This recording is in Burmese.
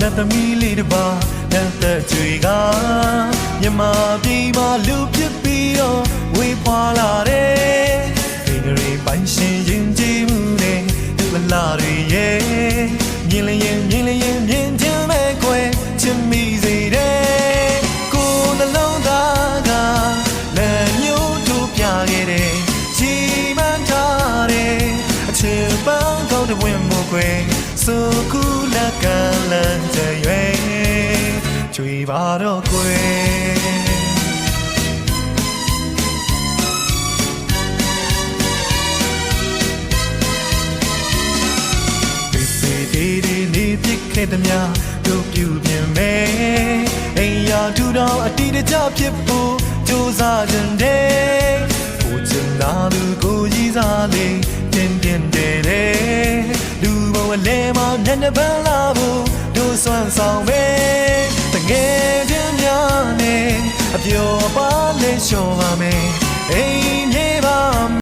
လက်သမီးလေးတစ်ပါးလက်သက်ကြွေကမြမပြေးမှလူဖြစ်ပြီးတော့ဝေးဖွာလာတယ်ဒီကလေးပိုင်ရှင်ရင်ကြည်မှုနဲ့ဒီမလာတွေရဲ့မြင်လျင်မြင်လျင်မြင်ချင်မဲ့ခွဲချင်မိစေတယ်ကိုယ်နှလုံးသားကလည်းမျိုးတို့ပြခဲ့တယ်ချီမှန်းထားတယ်အချစ်ပန်းကောင်းတဲ့ဝင်မှုခွဲ ဆိုကူလက်ကလန်ကြရွယ်ကြွေပါတော့ခွဲဒီစီဒီဒီနေပြစ်ခဲ့သည်များတို့ပြုပြင်မယ်အိမ်ယာထူတော်အတိတကျဖြစ်ဖို့ကြိုးစားကြတဲ့ကိုချင်သာသူကိုကြီးစားလေးတင်းတင်း နှာပန်းလာဖို့တို့စွမ်းဆောင်မယ်တကယ်ချင်းများနဲ့အပျော်ပါလေလျှော်ပါမယ်